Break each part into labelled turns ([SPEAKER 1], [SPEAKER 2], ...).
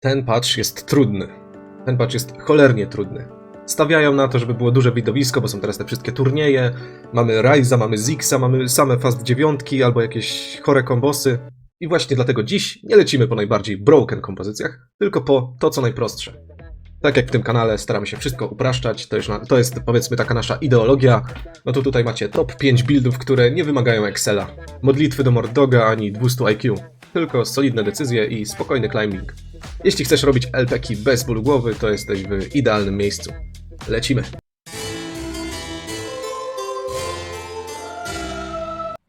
[SPEAKER 1] Ten patch jest trudny. Ten patch jest cholernie trudny. Stawiają na to, żeby było duże widowisko, bo są teraz te wszystkie turnieje. Mamy Ryza, mamy Zixa, mamy same Fast dziewiątki albo jakieś chore kombosy. I właśnie dlatego dziś nie lecimy po najbardziej broken kompozycjach, tylko po to, co najprostsze. Tak jak w tym kanale staramy się wszystko upraszczać, to na- to jest powiedzmy taka nasza ideologia. No to tutaj macie top 5 buildów, które nie wymagają Excela, modlitwy do Mordoga ani 200 IQ, tylko solidne decyzje i spokojny climbing. Jeśli chcesz robić LPki bez bólu głowy, to jesteś w idealnym miejscu. Lecimy.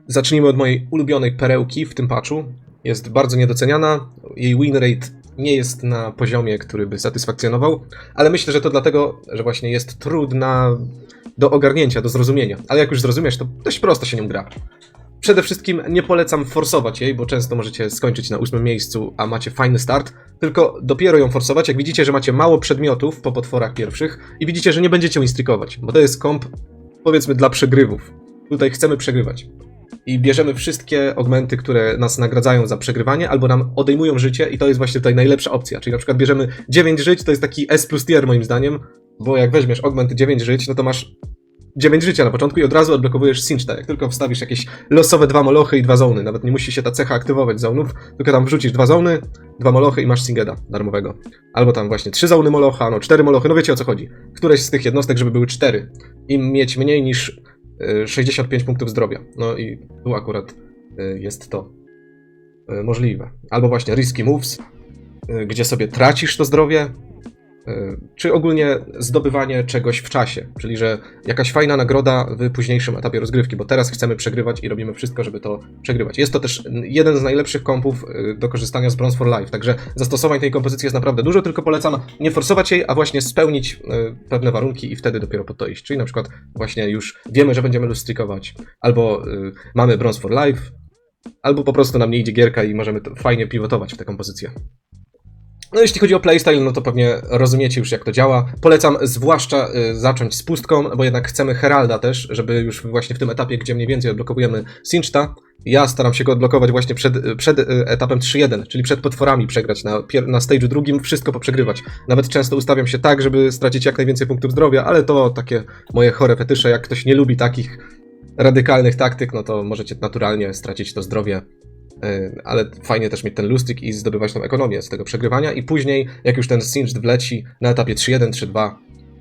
[SPEAKER 1] Zacznijmy od mojej ulubionej perełki w tym patchu. Jest bardzo niedoceniana, jej win rate nie jest na poziomie, który by satysfakcjonował, ale myślę, że to dlatego, że właśnie jest trudna do ogarnięcia, do zrozumienia. Ale jak już zrozumiesz, to dość prosto się nią gra. Przede wszystkim nie polecam forsować jej, bo często możecie skończyć na ósmym miejscu, a macie fajny start, tylko dopiero ją forsować, jak widzicie, że macie mało przedmiotów po potworach pierwszych i widzicie, że nie będziecie instrykować, bo to jest komp, powiedzmy, dla przegrywów. Tutaj chcemy przegrywać. I bierzemy wszystkie augmenty, które nas nagradzają za przegrywanie, albo nam odejmują życie, i to jest właśnie tutaj najlepsza opcja. Czyli na przykład bierzemy 9 żyć, to jest taki S plus tier moim zdaniem, bo jak weźmiesz augment 9 żyć, no to masz 9 życia na początku i od razu odblokowujesz Sinchta. Jak tylko wstawisz jakieś losowe dwa molochy i dwa zony, nawet nie musi się ta cecha aktywować zonów, tylko tam wrzucisz dwa zony, dwa molochy i masz Singeda darmowego. Albo tam właśnie trzy zony molocha, no cztery molochy, no wiecie o co chodzi. Któreś z tych jednostek, żeby były cztery. I mieć mniej niż y, 65 punktów zdrowia. No i tu akurat y, jest to y, możliwe. Albo właśnie risky moves, gdzie sobie tracisz to zdrowie, czy ogólnie zdobywanie czegoś w czasie, czyli że jakaś fajna nagroda w późniejszym etapie rozgrywki, bo teraz chcemy przegrywać i robimy wszystko, żeby to przegrywać. Jest to też jeden z najlepszych kompów y, do korzystania z Bronze for Life, także zastosowań tej kompozycji jest naprawdę dużo, tylko polecam nie forsować jej, a właśnie spełnić y, pewne warunki i wtedy dopiero po to iść. Czyli na przykład właśnie już wiemy, że będziemy lustrikować, albo mamy Bronze for Life, albo po prostu nam nie idzie gierka i możemy fajnie pivotować w tę kompozycję. No jeśli chodzi o playstyle, no to pewnie rozumiecie już jak to działa. Polecam zwłaszcza y, zacząć z pustką, bo jednak chcemy Heralda też, żeby już właśnie w tym etapie, gdzie mniej więcej odblokowujemy Sinchta, ja staram się go odblokować właśnie przed, przed y, etapem 3.1, czyli przed potworami przegrać na, na stage'u drugim, wszystko poprzegrywać. Nawet często ustawiam się tak, żeby stracić jak najwięcej punktów zdrowia, ale to takie moje chore fetysze, jak ktoś nie lubi takich radykalnych taktyk, no to możecie naturalnie stracić to zdrowie ale fajnie też mieć ten lustrik i zdobywać tą ekonomię z tego przegrywania i później, jak już ten Singed wleci na etapie 3-1, 3-2,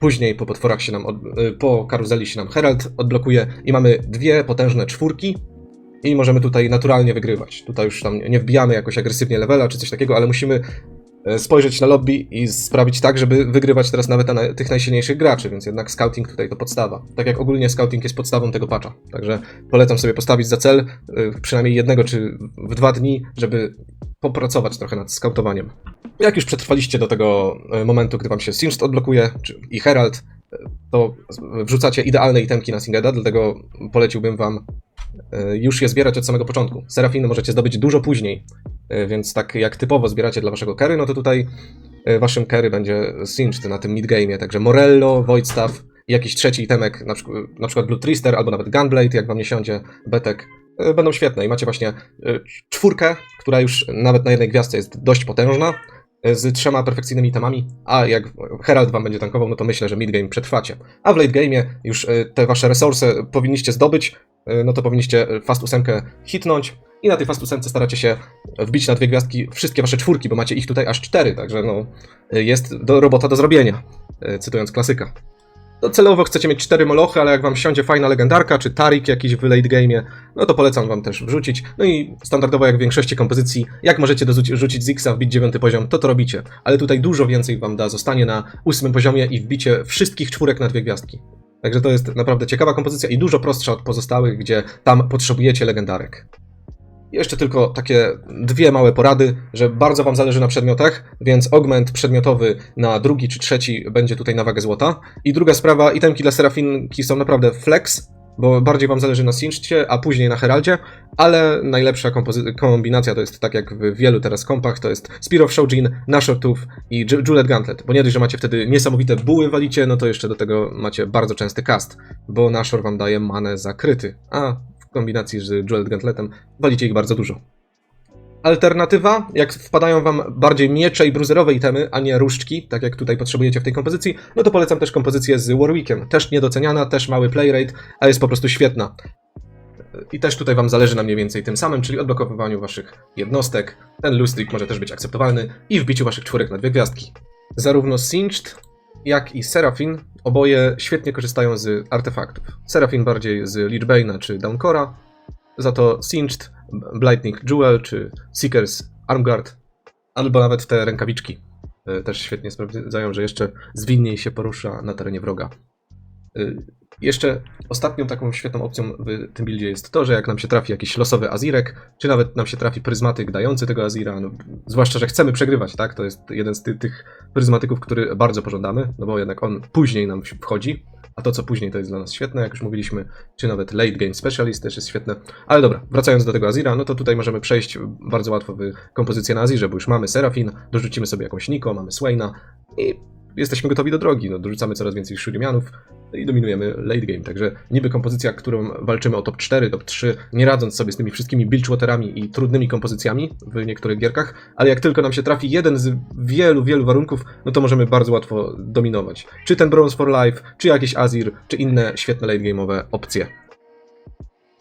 [SPEAKER 1] później po potworach się nam, od, yy, po karuzeli się nam Herald odblokuje i mamy dwie potężne czwórki i możemy tutaj naturalnie wygrywać. Tutaj już tam nie wbijamy jakoś agresywnie levela czy coś takiego, ale musimy spojrzeć na lobby i sprawić tak, żeby wygrywać teraz nawet na tych najsilniejszych graczy, więc jednak scouting tutaj to podstawa. Tak jak ogólnie scouting jest podstawą tego patcha. Także polecam sobie postawić za cel y, przynajmniej jednego czy w dwa dni, żeby popracować trochę nad skautowaniem. Jak już przetrwaliście do tego y, momentu, gdy wam się Singed odblokuje czy, i Herald, to wrzucacie idealne itemki na Singeda, dlatego poleciłbym wam y, już je zbierać od samego początku. Serafiny możecie zdobyć dużo później, y, więc tak jak typowo zbieracie dla waszego carry, no to tutaj y, waszym carry będzie Singed na tym midgame'ie, także Morello, Voidstaff jakiś trzeci itemek, na przykład, na przykład Blue Trister albo nawet Gunblade, jak wam nie siądzie, Betek, będą świetne. I macie właśnie czwórkę, która już nawet na jednej gwiazdce jest dość potężna, z trzema perfekcyjnymi itemami, a jak Herald wam będzie tankował, no to myślę, że midgame przetrwacie. A w late game'ie już y, te wasze resursy powinniście zdobyć, y, no to powinniście y, fast ósemkę hitnąć i na tej fast ósemce staracie się wbić na dwie gwiazdki wszystkie wasze czwórki, bo macie ich tutaj aż cztery, także no jest do, robota do zrobienia, cytując klasyka. To celowo chcecie mieć cztery molochy, ale jak wam siądzie fajna legendarka, czy Tarik jakiś w late game'ie, no to polecam wam też wrzucić. No i standardowo jak w większości kompozycji, jak możecie rzucić Zixa, wbić dziewiąty poziom, to to robicie. Ale tutaj dużo więcej wam da, zostanie na ósmym poziomie i wbicie wszystkich czwórek na dwie gwiazdki. Także to jest naprawdę ciekawa kompozycja i dużo prostsza od pozostałych, gdzie tam potrzebujecie legendarek. Jeszcze tylko takie dwie małe porady, że bardzo Wam zależy na przedmiotach, więc augment przedmiotowy na drugi czy trzeci będzie tutaj na wagę złota. I druga sprawa, itemki dla Serafinki są naprawdę flex, bo bardziej Wam zależy na Sinchcie, a później na Heraldzie, ale najlepsza kombinacja to jest tak jak w wielu teraz kompach, to jest Spear of Shoujin, Nashor Tooth i Ju- Juliet Gauntlet, bo nie dość, że macie wtedy niesamowite buły walicie, no to jeszcze do tego macie bardzo częsty cast, bo Nashor Wam daje manę za kryty, a kombinacji z Juliet Gauntletem walicie ich bardzo dużo. Alternatywa, jak wpadają wam bardziej miecze i bruzerowe itemy, a nie różdżki, tak jak tutaj potrzebujecie w tej kompozycji, no to polecam też kompozycję z Warwickiem. Też niedoceniana, też mały playrate, a jest po prostu świetna. I też tutaj wam zależy na mniej więcej tym samym, czyli odblokowywaniu waszych jednostek. Ten lustrik może też być akceptowalny i wbiciu waszych czwórek na dwie gwiazdki. Zarówno Singed, jak i Serafin oboje świetnie korzystają z artefaktów. Serafin bardziej z Lichbane'a czy Downcora, za to Singed, Blightning Jewel czy Seekers Armguard, albo nawet te rękawiczki y, też świetnie sprawdzają, że jeszcze zwinniej się porusza na terenie wroga. Y, Jeszcze ostatnią taką świetną opcją w tym buildzie jest to, że jak nam się trafi jakiś losowy Azirek, czy nawet nam się trafi pryzmatyk dający tego Azira, no, zwłaszcza, że chcemy przegrywać, tak? To jest jeden z ty tych pryzmatyków, który bardzo pożądamy, no bo jednak on później nam wchodzi, a to co później to jest dla nas świetne, jak już mówiliśmy, czy nawet late game specialist też jest świetne. Ale dobra, wracając do tego Azira, no to tutaj możemy przejść bardzo łatwo w kompozycję na Azirze, bo już mamy Serafin, dorzucimy sobie jakąś Niko, mamy Swaina i jesteśmy gotowi do drogi. No, dorzucamy coraz więcej Shurimanów i dominujemy late game. Także niby kompozycja, którą walczymy o top 4, top 3, nie radząc sobie z tymi wszystkimi Bilgewaterami i trudnymi kompozycjami w niektórych gierkach, ale jak tylko nam się trafi jeden z wielu, wielu warunków, no to możemy bardzo łatwo dominować. Czy ten Bronze for Life, czy jakiś Azir, czy inne świetne late game'owe opcje.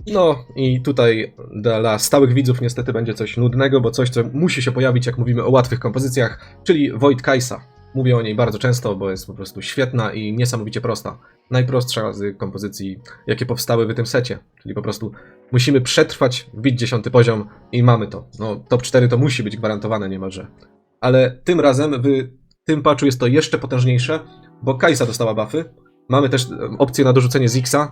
[SPEAKER 1] No i tutaj dla stałych widzów niestety będzie coś nudnego, bo coś, co musi się pojawić, jak mówimy o łatwych kompozycjach, czyli Void Kaisa. Mówię o niej bardzo często, bo jest po prostu świetna i niesamowicie prosta. Najprostsza z kompozycji, jakie powstały w tym secie. Czyli po prostu musimy przetrwać, wbić dziesiąty poziom i mamy to. No, top 4 to musi być gwarantowane niemalże. Ale tym razem w tym patchu jest to jeszcze potężniejsze, bo Kaisa dostała buffy. Mamy też em, opcję na dorzucenie Zixa,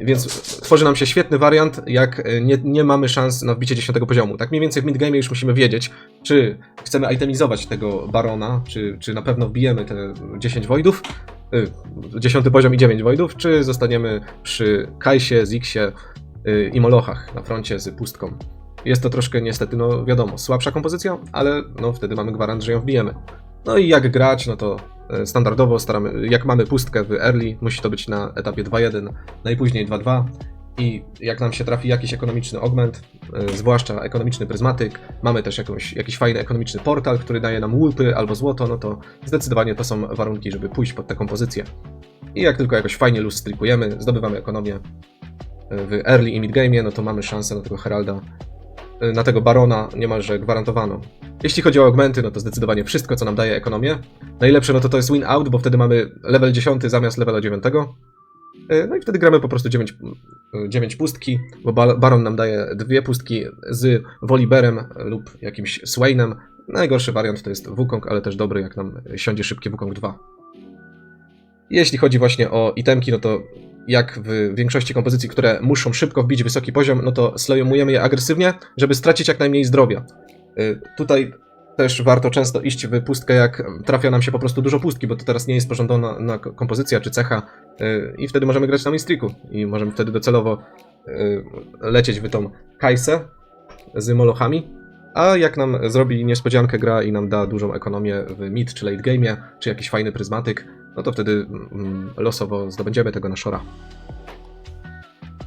[SPEAKER 1] więc tworzy nam się świetny wariant, jak e, nie, nie mamy szans na wbicie 10 poziomu. Tak mniej więcej w midgame już musimy wiedzieć, czy chcemy itemizować tego Barona, czy, czy na pewno wbijemy te 10 Voidów, y, 10 poziom i 9 Voidów, czy zostaniemy przy Kaisie, Zixie i Molochach na froncie z pustką. Jest to troszkę niestety, no wiadomo, słabsza kompozycja, ale no wtedy mamy gwarant, że ją wbijemy. No i jak grać, no to e, standardowo staramy, jak mamy pustkę w early, musi to być na etapie 2.1, najpóźniej 2.2 i jak nam się trafi jakiś ekonomiczny augment, e, zwłaszcza ekonomiczny pryzmatyk, mamy też jakąś, jakiś fajny ekonomiczny portal, który daje nam łupy albo złoto, no to zdecydowanie to są warunki, żeby pójść pod tę kompozycję. I jak tylko jakoś fajnie luz strikujemy, zdobywamy ekonomię e, w early i mid game, no to mamy szansę na tego Heralda, e, na tego Barona niemalże gwarantowaną. Jeśli chodzi o augmenty, no to zdecydowanie wszystko, co nam daje ekonomię. Najlepsze no to to jest win out, bo wtedy mamy level 10 zamiast levela 9. E, No i wtedy gramy po prostu 9, 9 pustki, bo ba- Baron nam daje dwie pustki z Voliberem lub jakimś Swainem. Najgorszy wariant to jest Wukong, ale też dobry, jak nam siądzie szybki Wukong 2. Jeśli chodzi właśnie o itemki, no to jak w większości kompozycji, które muszą szybko wbić wysoki poziom, no to slojomujemy je agresywnie, żeby stracić jak najmniej zdrowia. Y, Tutaj też warto często iść w pustkę, jak trafia nam się po prostu dużo pustki, bo to teraz nie jest pożądana na kompozycja czy cecha y, i wtedy możemy grać na minstreaku i możemy wtedy docelowo y, lecieć w tą Kaisę z molochami, a jak nam zrobi niespodziankę gra i nam da dużą ekonomię w mid czy late game'ie, czy jakiś fajny pryzmatyk, no to wtedy mm, losowo zdobędziemy tego Nashora.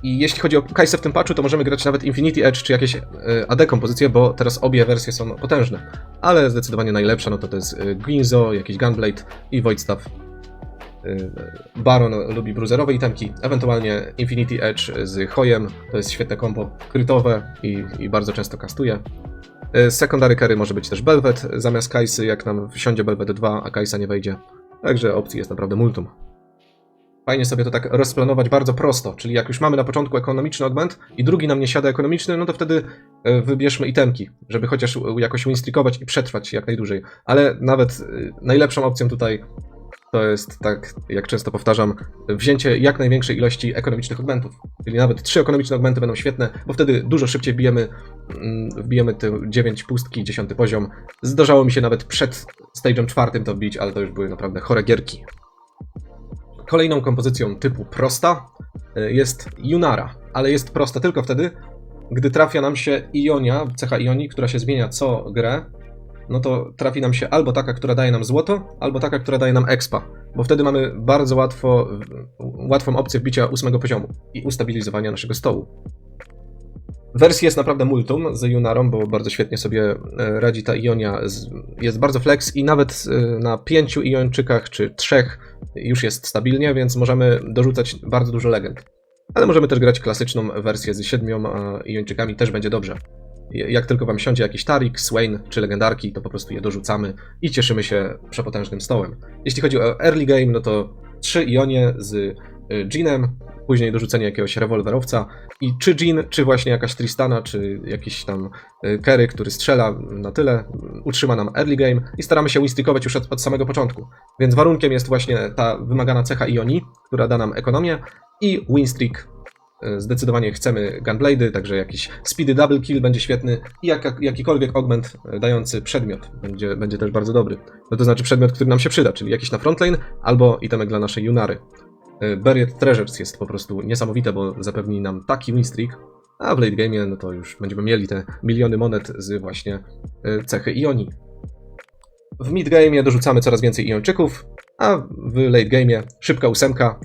[SPEAKER 1] I jeśli chodzi o Kaisę w tym patchu, to możemy grać nawet Infinity Edge czy jakieś y, AD kompozycje, bo teraz obie wersje są potężne. Ale zdecydowanie najlepsza no to to jest y, Guinzo, jakiś Gunblade i Void Staff. Y, Baron lubi bruzerowe itemki, ewentualnie Infinity Edge z Hojem, to jest świetne kombo krytowe i, i bardzo często kastuje. Y, Secondary carry może być też Belvet zamiast Kaisy, jak nam wsiądzie Belvet 2, a Kaisa nie wejdzie. Także opcji jest naprawdę multum. Fajnie sobie to tak rozplanować bardzo prosto, czyli jak już mamy na początku ekonomiczny augment i drugi nam nie siada ekonomiczny, no to wtedy e, wybierzmy itemki, żeby chociaż jakoś winstreakować i przetrwać jak najdłużej. Ale nawet e, najlepszą opcją tutaj to jest, tak jak często powtarzam, wzięcie jak największej ilości ekonomicznych augmentów. Czyli nawet trzy ekonomiczne augmenty będą świetne, bo wtedy dużo szybciej wbijemy, mm, wbijemy te 9 pustki, 10 poziom. Zdarzało mi się nawet przed stage'em czwartym to bić, ale to już były naprawdę chore gierki. Kolejną kompozycją typu prosta y, jest Junara, ale jest prosta tylko wtedy, gdy trafia nam się Ionia, cecha Ionii, która się zmienia co grę, no to trafi nam się albo taka, która daje nam złoto, albo taka, która daje nam expa, bo wtedy mamy bardzo łatwo, łatwą opcję wbicia ósmego poziomu i ustabilizowania naszego stołu. Wersji jest naprawdę multum z Junarą, bo bardzo świetnie sobie e, radzi ta Ionia. Jest bardzo flex i nawet e, na pięciu Ionczykach czy trzech już jest stabilnie, więc możemy dorzucać bardzo dużo legend. Ale możemy też grać klasyczną wersję z siedmioma Ionczykami, też będzie dobrze. Jak tylko wam siądzie jakiś Tarik, Swain czy legendarki, to po prostu je dorzucamy i cieszymy się przepotężnym stołem. Jeśli chodzi o early game, no to trzy Ionie z y, Jeanem, później dorzucenie jakiegoś rewolwerowca i czy Jean, czy właśnie jakaś Tristana, czy jakiś tam y, Kerry, który strzela na tyle, y, utrzyma nam early game i staramy się winstreakować już od, od samego początku. Więc warunkiem jest właśnie ta wymagana cecha Ionii, która da nam ekonomię i winstreak Zdecydowanie chcemy gunblade'y, także jakiś speedy double kill będzie świetny i jak, jakikolwiek augment e, dający przedmiot będzie, będzie też bardzo dobry. No to znaczy przedmiot, który nam się przyda, czyli jakiś na frontlane albo itemek dla naszej Junary. E, Buried Treasures jest po prostu niesamowite, bo zapewni nam taki winstreak, a w late game no to już będziemy mieli te miliony monet z właśnie e, cechy Ioni. W mid game dorzucamy coraz więcej Ionczyków, a w late game szybka ósemka,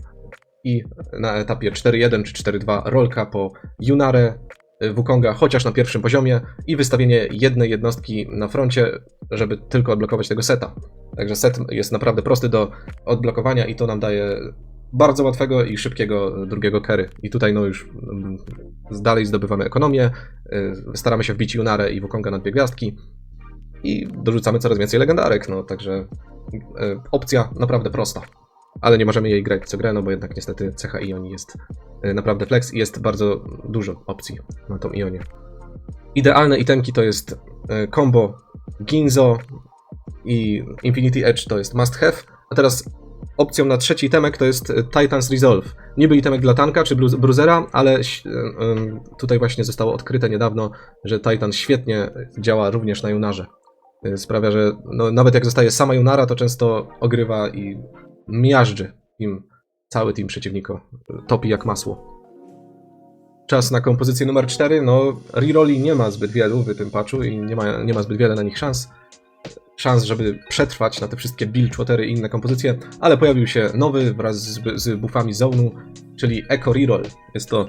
[SPEAKER 1] i na etapie 4.1 czy 4.2 rolka po Junarę y, Wukonga, chociaż na pierwszym poziomie i wystawienie jednej jednostki na froncie, żeby tylko odblokować tego seta. Także set jest naprawdę prosty do odblokowania i to nam daje bardzo łatwego i szybkiego drugiego carry. I tutaj no już mm, dalej zdobywamy ekonomię, y, staramy się wbić Junarę i Wukonga na dwie gwiazdki i dorzucamy coraz więcej legendarek, no także y, opcja naprawdę prosta ale nie możemy jej grać co grę, no bo jednak niestety cecha Ioni jest y, naprawdę flex i jest bardzo dużo opcji na tą Ionię. Idealne itemki to jest y, combo Ginzo i Infinity Edge to jest must have, a teraz opcją na trzeci itemek to jest y, Titan's Resolve. Niby itemek dla tanka czy bru- bruzera, ale tutaj właśnie zostało odkryte niedawno, że Titan świetnie działa również na Junarze. Sprawia, że no, nawet jak zostaje sama Junara, to często ogrywa i miażdży im cały team przeciwnika. Topi jak masło. Czas na kompozycję numer 4. No, rerolli nie ma zbyt wielu w tym patchu i nie ma, nie ma zbyt wiele na nich szans. Szans, żeby przetrwać na te wszystkie Bilgewatery i inne kompozycje, ale pojawił się nowy wraz z, z buffami Zone'u, czyli Echo Reroll. Jest to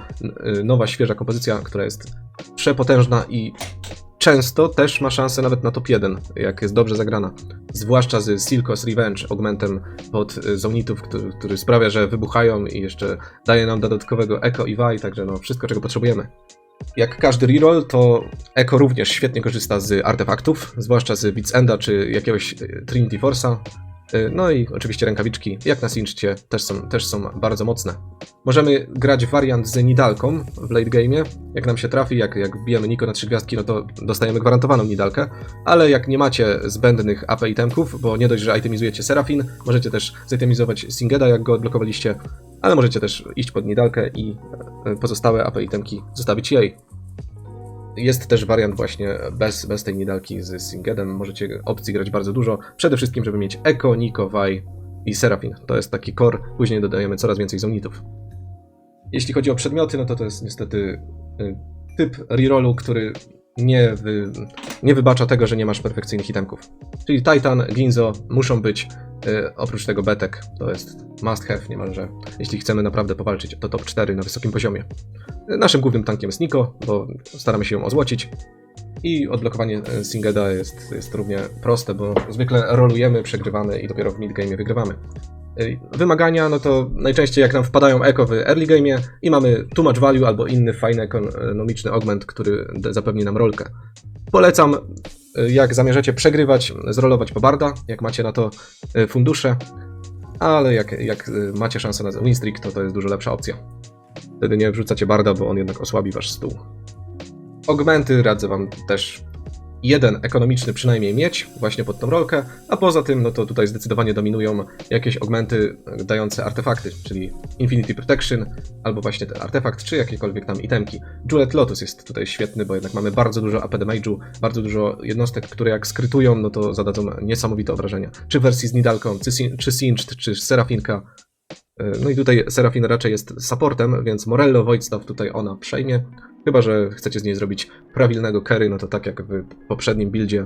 [SPEAKER 1] y, nowa, świeża kompozycja, która jest przepotężna i często też ma szansę nawet na top 1, jak jest dobrze zagrana. Zwłaszcza z Silkos Revenge, augmentem pod y, zonitów, który, który sprawia, że wybuchają i jeszcze daje nam dodatkowego Echo i Vi, także no wszystko czego potrzebujemy. Jak każdy reroll, to Echo również świetnie korzysta z artefaktów, zwłaszcza z Beats Enda czy jakiegoś y, Trinity Force'a. No i oczywiście rękawiczki, jak na Sinchcie, też są, też są bardzo mocne. Możemy grać wariant z Nidalką w late game'ie. Jak nam się trafi, jak, jak bijemy Niko na trzy gwiazdki, no to dostajemy gwarantowaną Nidalkę. Ale jak nie macie zbędnych AP itemków, bo nie dość, że itemizujecie Serafin, możecie też zitemizować Singeda, jak go odblokowaliście, ale możecie też iść pod Nidalkę i e, pozostałe AP itemki zostawić jej. Jest też wariant właśnie bez, bez tej Nidalki z Singedem. Możecie opcji grać bardzo dużo. Przede wszystkim, żeby mieć Eko, Niko, Vi i Serafin. To jest taki core. Później dodajemy coraz więcej zonitów. Jeśli chodzi o przedmioty, no to to jest niestety y, typ rerollu, który nie, wy, nie wybacza tego, że nie masz perfekcyjnych itemków. Czyli Titan, Ginzo muszą być, oprócz tego Betek, to jest must have niemalże, jeśli chcemy naprawdę powalczyć to top 4 na wysokim poziomie. Y, Naszym głównym tankiem jest Niko, bo staramy się ją ozłocić. I odblokowanie y, Singeda jest, jest równie proste, bo zwykle rolujemy, przegrywamy i dopiero w midgame wygrywamy. Y, Wymagania, no to najczęściej jak nam wpadają eko w early game i mamy too much value albo inny fajny ekonomiczny augment, który zapewni nam rolkę. Polecam, y, jak zamierzacie przegrywać, zrolować po barda, jak macie na to y, fundusze, ale jak, jak y, macie szansę na winstreak, to to jest dużo lepsza opcja. Wtedy nie wrzucacie barda, bo on jednak osłabi wasz stół. Augmenty radzę wam też jeden ekonomiczny przynajmniej mieć właśnie pod tą rolkę, a poza tym no to tutaj zdecydowanie dominują jakieś augmenty dające artefakty, czyli Infinity Protection, albo właśnie ten artefakt, czy jakiekolwiek tam itemki. Julet Lotus jest tutaj świetny, bo jednak mamy bardzo dużo AP damage'u, bardzo dużo jednostek, które jak skrytują, no to zadadzą niesamowite obrażenia. Czy wersji z Nidalką, czy, Sin- czy Singed, czy Serafinka. E, No i tutaj Serafin raczej jest supportem, więc Morello Voidstaff tutaj ona przejmie. Chyba, że chcecie z niej zrobić prawilnego carry, no to tak jak w poprzednim buildzie,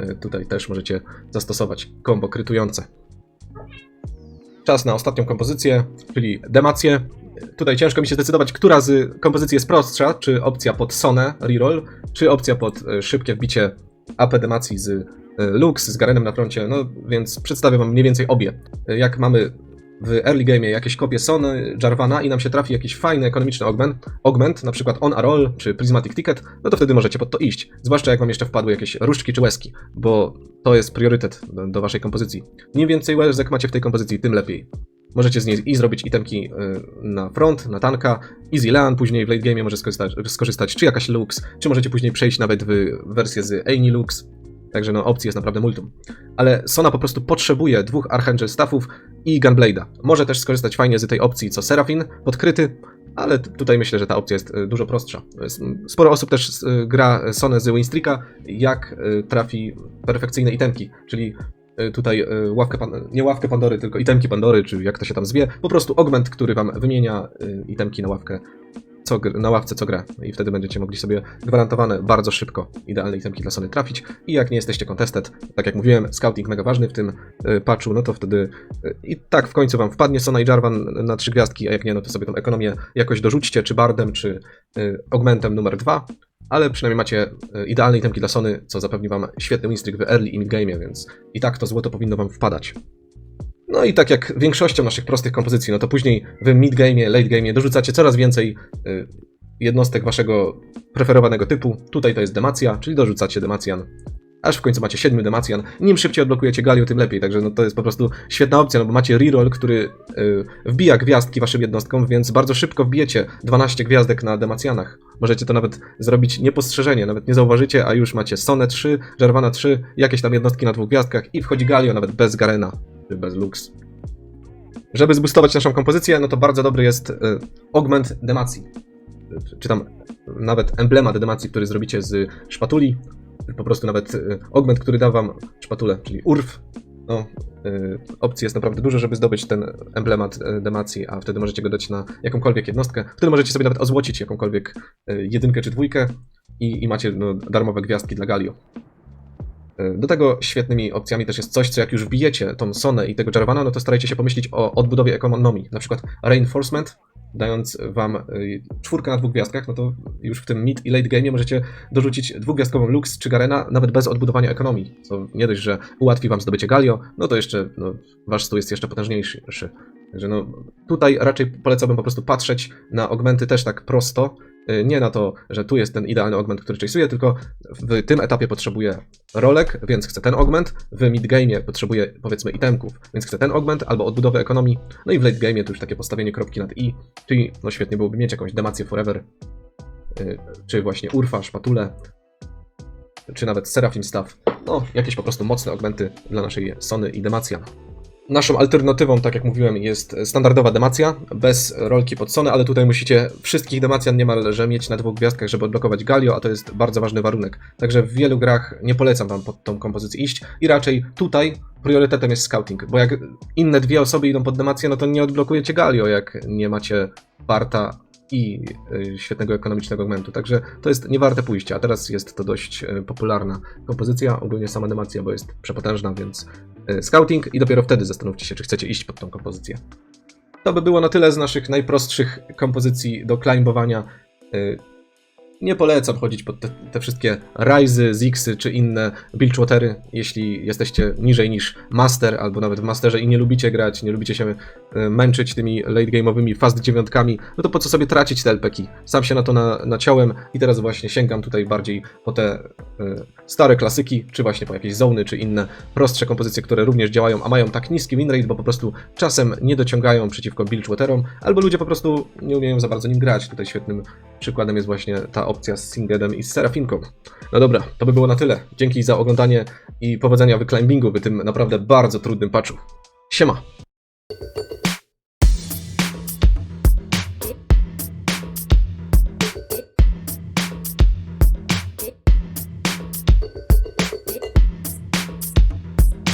[SPEAKER 1] y, tutaj też możecie zastosować combo krytujące. Czas na ostatnią kompozycję, czyli demację. tutaj ciężko mi się zdecydować, która z kompozycji jest prostsza, czy opcja pod Sonę reroll, czy opcja pod e, szybkie wbicie AP demacji z e, Lux, z Garenem na froncie, no więc przedstawię wam mniej więcej obie. E, Jak mamy w early game jakieś kopie Sony, Jarvana i nam się trafi jakiś fajny ekonomiczny augment, augment na przykład On a Roll czy Prismatic Ticket, no to wtedy możecie pod to iść. Zwłaszcza jak wam jeszcze wpadły jakieś różdżki czy łezki, bo to jest priorytet do, do waszej kompozycji. Im więcej łezek macie w tej kompozycji, tym lepiej. Możecie z niej i zrobić itemki y, na front, na tanka, easy lan, później w late game może skorzystać, skorzystać czy jakaś lux, czy możecie później przejść nawet w wersję z Aini Lux. Także no opcji jest naprawdę multum. Ale Sona po prostu potrzebuje dwóch Archangel Staffów i Gunblade'a. Może też skorzystać fajnie z tej opcji co Serafin, podkryty, ale tutaj myślę, że ta opcja jest y, dużo prostsza. Sporo osób też y, gra Sonę z Winstreaka, jak y, trafi perfekcyjne itemki, czyli tutaj ławkę, nie ławkę Pandory, tylko itemki Pandory, czy jak to się tam zwie, po prostu augment, który wam wymienia itemki na ławkę co, na ławce co grę i wtedy będziecie mogli sobie gwarantowane bardzo szybko idealne itemki dla Sony trafić. I jak nie jesteście contested, tak jak mówiłem, scouting mega ważny w tym y, patchu, no to wtedy y, i tak w końcu wam wpadnie Sona i Jarvan na trzy gwiazdki, a jak nie, no to sobie tą ekonomię jakoś dorzućcie, czy Bardem, czy y, Augmentem numer dwa, ale przynajmniej macie idealne itemki dla Sony, co zapewni wam świetny winstreak w early i mid game, więc i tak to złoto powinno wam wpadać. No i tak jak większością naszych prostych kompozycji, no to później w mid game, late game dorzucacie coraz więcej y, jednostek waszego preferowanego typu. Tutaj to jest Demacja, czyli dorzucacie Demacjan. Aż w końcu macie 7 Demacjan. Im szybciej odblokujecie Galio, tym lepiej. Także no to jest po prostu świetna opcja, no bo macie reroll, który y, wbija gwiazdki waszym jednostkom, więc bardzo szybko wbijecie 12 gwiazdek na Demacjanach. Możecie to nawet zrobić niepostrzeżenie, nawet nie zauważycie, a już macie Sonę 3, Jarvana 3, jakieś tam jednostki na dwóch gwiazdkach i wchodzi Galio nawet bez Garena, czy bez Lux. Żeby zboostować naszą kompozycję, no to bardzo dobry jest y, augment demacji. Czy tam nawet emblemat demacji, który zrobicie z szpatuli. Po prostu nawet y, augment, który da wam szpatulę, czyli urw. No, y, opcji jest naprawdę dużo, żeby zdobyć ten emblemat y, demacji, a wtedy możecie go dać na jakąkolwiek jednostkę. Wtedy możecie sobie nawet ozłocić jakąkolwiek jedynkę czy dwójkę i, i macie no, darmowe gwiazdki dla Galio. Do tego świetnymi opcjami też jest coś, co jak już wbijecie tą Sonę i tego Jarvana, no to starajcie się pomyśleć o odbudowie ekonomii. Na przykład Reinforcement, dając wam y, czwórkę na dwóch gwiazdkach, no to już w tym mid i late game możecie dorzucić dwugwiazdkową Lux czy Garena, nawet bez odbudowania ekonomii. Co nie dość, że ułatwi wam zdobycie Galio, no to jeszcze no, wasz stół jest jeszcze potężniejszy. Także no, tutaj raczej polecałbym po prostu patrzeć na augmenty też tak prosto, nie na to, że tu jest ten idealny augment, który chase'uje, tylko w tym etapie potrzebuję rolek, więc chcę ten augment, w mid-game'ie potrzebuję powiedzmy itemków, więc chcę ten augment albo odbudowę ekonomii, no i w late game'ie to już takie postawienie kropki nad i, czyli no świetnie byłoby mieć jakąś demację forever, y, czy właśnie urfa, szpatulę, czy nawet Seraphim Staff, no jakieś po prostu mocne augmenty dla naszej Sony i Demacja. Naszą alternatywą, tak jak mówiłem, jest standardowa demacja, bez rolki pod Sony, ale tutaj musicie wszystkich demacjan niemalże mieć na dwóch gwiazdkach, żeby odblokować Galio, a to jest bardzo ważny warunek. Także w wielu grach nie polecam wam pod tą kompozycję iść i raczej tutaj priorytetem jest scouting, bo jak inne dwie osoby idą pod demację, no to nie odblokujecie Galio, jak nie macie Barta i y, świetnego ekonomicznego augmentu, także to jest niewarte pójścia, a teraz jest to dość y, popularna kompozycja, ogólnie sama demacja, bo jest przepotężna, więc y, scouting i dopiero wtedy zastanówcie się, czy chcecie iść pod tą kompozycję. To by było na tyle z naszych najprostszych kompozycji do climbowania. Nie polecam chodzić pod te, te wszystkie Rise'y, Zixy czy inne Bilgewatery, jeśli jesteście niżej niż Master, albo nawet w Masterze i nie lubicie grać, nie lubicie się y, męczyć tymi late game'owymi fast dziewiątkami, no to po co sobie tracić te LPki? Sam się na to na, naciąłem i teraz właśnie sięgam tutaj bardziej po te y, stare klasyki, czy właśnie po jakieś zony, czy inne prostsze kompozycje, które również działają, a mają tak niski winrate, bo po prostu czasem nie dociągają przeciwko Bilgewaterom, albo ludzie po prostu nie umieją za bardzo nim grać. Tutaj świetnym przykładem jest właśnie ta opcja z Singedem i z Serafinką. No dobra, to by było na tyle. Dzięki za oglądanie i powodzenia w climbingu, w tym naprawdę bardzo trudnym patchu. Siema!